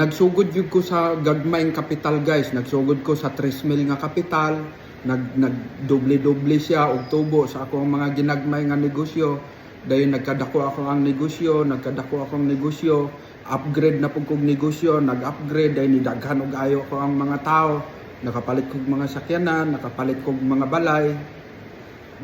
Nagsugod yun ko sa gagmayng kapital guys. Nagsugod ko sa 3 mil nga kapital. Nag, nagdoble-doble siya og tubo sa akong mga ginagmay nga negosyo. Dayon nagkadako ako ang negosyo, nagkadako akong negosyo, upgrade na pug kog negosyo, nag-upgrade dayon nidaghan og ayo ko ang mga tao, nakapalit kog mga sakyanan, nakapalit kog mga balay.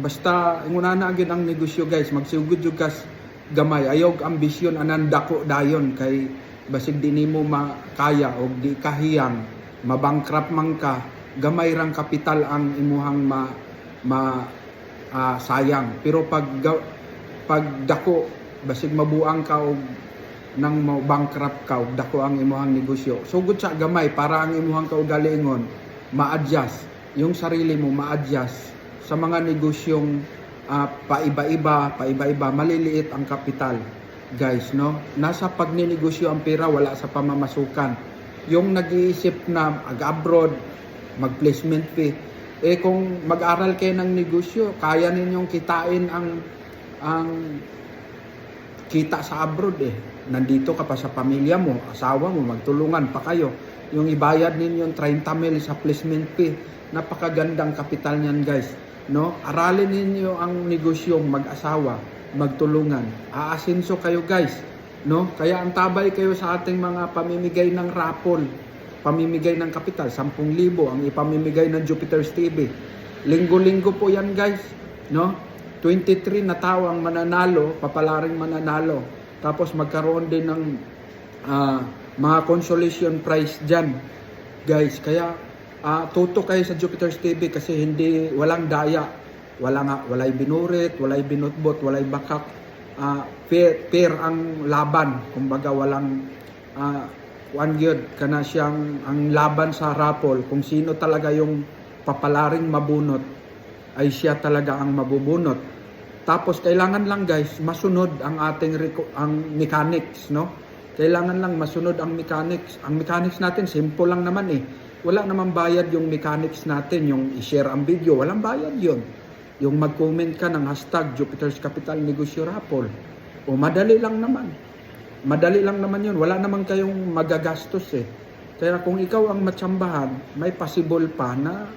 Basta inguna gyud ang negosyo guys, magsugod jud kas gamay. Ayaw og ambisyon anan dako dayon kay basig di nimo makaya og di kahiyang mabangkrap man ka gamay rang kapital ang imuhang ma, ma ah, sayang. Pero pag ga- pag dako basig mabuang ka og nang bankrupt ka og dako ang imuhang negosyo. Sugod sa gamay para ang imuhang kaugalingon ma-adjust. Yung sarili mo ma-adjust sa mga negosyong ah, paiba-iba paiba-iba maliliit ang kapital guys no nasa pagninegosyo ang pera wala sa pamamasukan yung nag-iisip na mag-abroad mag-placement fee eh kung mag-aral kayo ng negosyo kaya ninyong kitain ang ang kita sa abroad eh. Nandito ka pa sa pamilya mo, asawa mo, magtulungan pa kayo. Yung ibayad ninyo yung 30 mil sa placement fee, napakagandang kapital niyan guys. No? Aralin ninyo ang negosyong mag-asawa, magtulungan. Aasinso kayo guys. No? Kaya ang tabay kayo sa ating mga pamimigay ng rapol, pamimigay ng kapital, 10,000 ang ipamimigay ng Jupiter's TV. Linggo-linggo po yan guys. No? 23 na tao ang mananalo, papalaring mananalo. Tapos magkaroon din ng ah, mga consolation prize dyan. Guys, kaya ah, tuto kayo sa Jupiter's TV kasi hindi, walang daya. Wala nga, walay binurit, walay binutbot, walay bakak. Ah, fair, fair ang laban. Kumbaga walang ah, one yun, kana siyang ang laban sa rapol. Kung sino talaga yung papalaring mabunot, ay siya talaga ang mabubunot. Tapos kailangan lang guys, masunod ang ating ang mechanics, no? Kailangan lang masunod ang mechanics. Ang mechanics natin simple lang naman eh. Wala namang bayad yung mechanics natin, yung i-share ang video, walang bayad 'yon. Yung mag-comment ka ng hashtag Jupiter's Capital Negosyo Rapol. O madali lang naman. Madali lang naman 'yon. Wala naman kayong magagastos eh. Kaya kung ikaw ang matsambahan, may possible pa na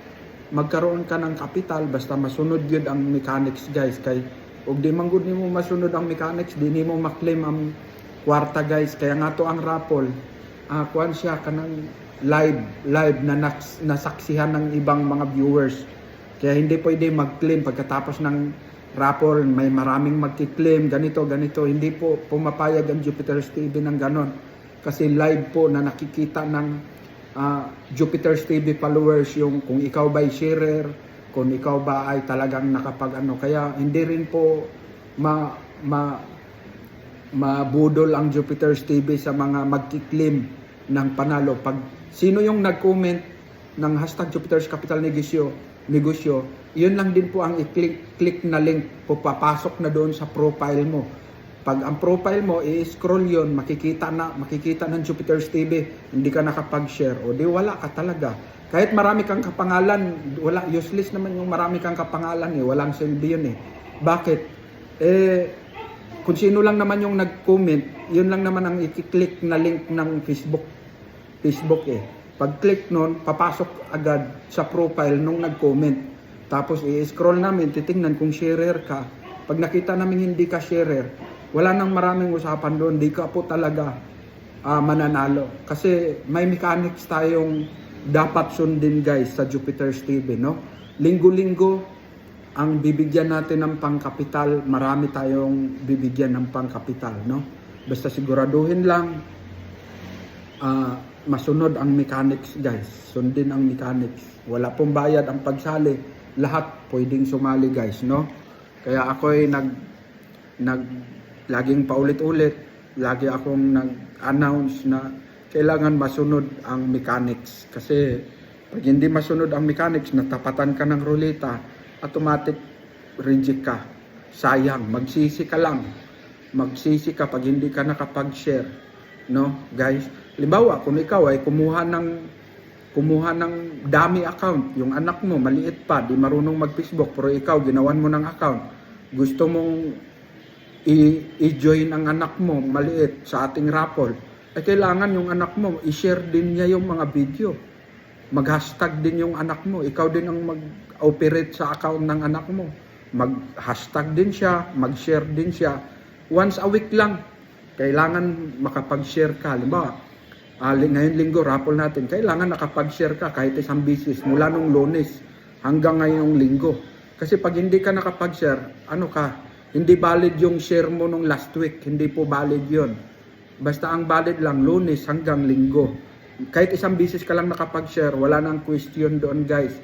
magkaroon ka ng kapital basta masunod yun ang mechanics guys kay ug di man gud nimo masunod ang mechanics di nimo maklaim ang kwarta guys kaya nga to ang rapol ah kuan siya kanang live live na naks, nasaksihan ng ibang mga viewers kaya hindi pwede mag-claim pagkatapos ng rapol may maraming magki-claim ganito ganito hindi po pumapayag ang Jupiter's TV ng ganon kasi live po na nakikita ng ah, Jupiter's TV followers yung kung ikaw ba ay sharer, kung ikaw ba ay talagang nakapag ano. Kaya hindi rin po ma, ma, mabudol ang Jupiter's TV sa mga magkiklim ng panalo. Pag sino yung nag-comment ng hashtag Jupiter's Capital Negosyo, negosyo, yun lang din po ang i-click click na link po papasok na doon sa profile mo. Pag ang profile mo, i-scroll yon makikita na, makikita ng Jupiter's TV, hindi ka nakapag-share, o di wala ka talaga. Kahit marami kang kapangalan, wala, useless naman yung marami kang kapangalan eh, walang silbi yun eh. Bakit? Eh, kung sino lang naman yung nag-comment, yun lang naman ang i-click na link ng Facebook. Facebook eh. Pag-click nun, papasok agad sa profile nung nag-comment. Tapos i-scroll namin, titingnan kung sharer ka. Pag nakita namin hindi ka sharer, wala nang maraming usapan doon. Di ka po talaga ah, mananalo. Kasi may mechanics tayong dapat sundin guys sa Jupiter's TV, no? Linggo-linggo, ang bibigyan natin ng pangkapital, marami tayong bibigyan ng pangkapital, no? Basta siguraduhin lang ah, masunod ang mechanics guys. Sundin ang mechanics. Wala pong bayad ang pagsali. Lahat pwedeng sumali guys, no? Kaya ako ay nag nag laging paulit-ulit, lagi akong nag-announce na kailangan masunod ang mechanics kasi pag hindi masunod ang mechanics, natapatan ka ng ruleta, automatic reject ka. Sayang, magsisi ka lang. Magsisi ka pag hindi ka nakapag-share. No, guys? Halimbawa, kung ikaw ay kumuha ng kumuha ng dami account, yung anak mo maliit pa, di marunong mag-Facebook, pero ikaw ginawan mo ng account. Gusto mong i-join ang anak mo maliit sa ating raffle. eh kailangan yung anak mo, i-share din niya yung mga video. Mag-hashtag din yung anak mo. Ikaw din ang mag-operate sa account ng anak mo. Mag-hashtag din siya, mag-share din siya. Once a week lang, kailangan makapag-share ka. Halimbawa, li- ngayon linggo, rapol natin, kailangan nakapag-share ka kahit isang business mula nung lunes hanggang ngayong linggo. Kasi pag hindi ka nakapag-share, ano ka, hindi valid yung share mo nung last week. Hindi po valid yon. Basta ang valid lang, lunes hanggang linggo. Kahit isang business ka lang nakapag-share, wala nang question doon guys.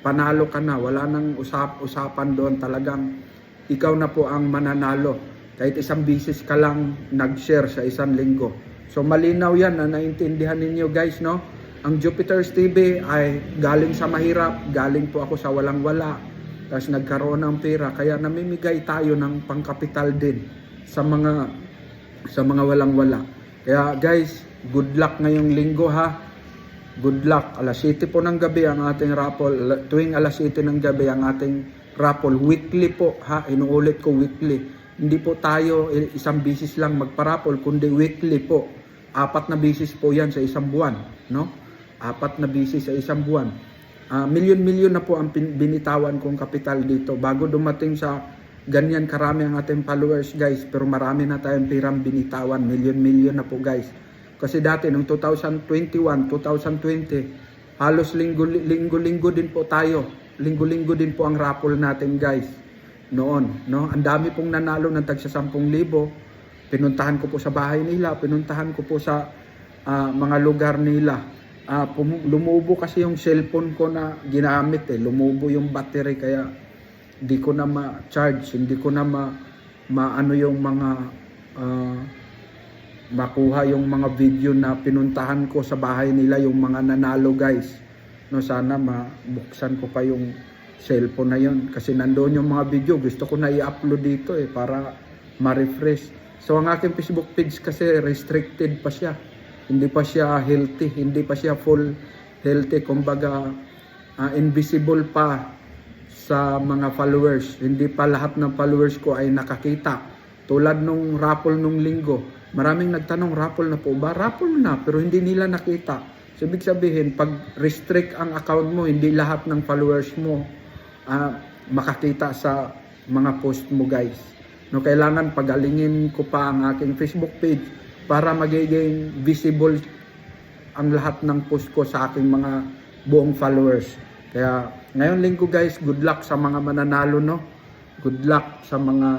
Panalo ka na, wala nang usap-usapan doon. Talagang ikaw na po ang mananalo. Kahit isang business ka lang nag-share sa isang linggo. So malinaw yan na naintindihan ninyo guys, no? Ang Jupiter's TV ay galing sa mahirap, galing po ako sa walang-wala. Tapos nagkaroon ng pera, kaya namimigay tayo ng pangkapital din sa mga sa mga walang-wala. Kaya guys, good luck ngayong linggo ha. Good luck. Alas 7 po ng gabi ang ating raffle. Tuwing alas 7 ng gabi ang ating raffle. Weekly po ha. Inuulit ko weekly. Hindi po tayo i- isang bisis lang magpa-raffle, kundi weekly po. Apat na bisis po yan sa isang buwan. No? Apat na bisis sa isang buwan. Ah, milyon-milyon na po ang binitawan kong kapital dito bago dumating sa ganyan karami ang ating followers guys pero marami na tayong pirang binitawan milyon-milyon na po guys kasi dati noong 2021 2020 halos linggo linggo-linggo din po tayo linggo-linggo din po ang raffle natin guys noon no? Ang dami pong nanalo ng tagsa 10,000 pinuntahan ko po sa bahay nila pinuntahan ko po sa ah, mga lugar nila. Pum- lumubo kasi yung cellphone ko na ginamit eh. Lumubo yung battery kaya hindi ko na ma-charge, hindi ko na ma maano yung mga ah, makuha yung mga video na pinuntahan ko sa bahay nila yung mga nanalo guys. No sana mabuksan ko pa yung cellphone na yon kasi nandoon yung mga video gusto ko na i-upload dito eh para ma-refresh. So ang aking Facebook page kasi restricted pa siya. Hindi pa siya healthy, hindi pa siya full healthy kumbaga ah, invisible pa sa mga followers. Hindi pa lahat ng followers ko ay nakakita. Tulad nung raffle nung linggo, maraming nagtanong, raffle na po ba? Raffle na, pero hindi nila nakita. So, ibig sabihin, pag restrict ang account mo, hindi lahat ng followers mo ah, makakita sa mga post mo guys. No, kailangan pagalingin ko pa ang aking Facebook page para magiging visible ang lahat ng post ko sa aking mga buong followers. Kaya ngayon linggo guys, good luck sa mga mananalo no. Good luck sa mga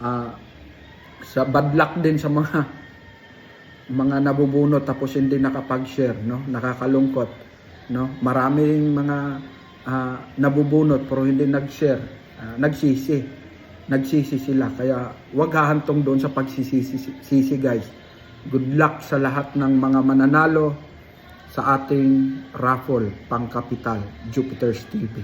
ah, sa bad luck din sa mga mga nabubunot tapos hindi nakapag-share no. Nakakalungkot no. Maraming mga ah, nabubunot pero hindi nag-share, Ah, nagsisi. Nagsisi sila kaya wag hahantong doon sa pagsisisi sisi, guys. Good luck sa lahat ng mga mananalo sa ating raffle pangkapital Jupiter's TV.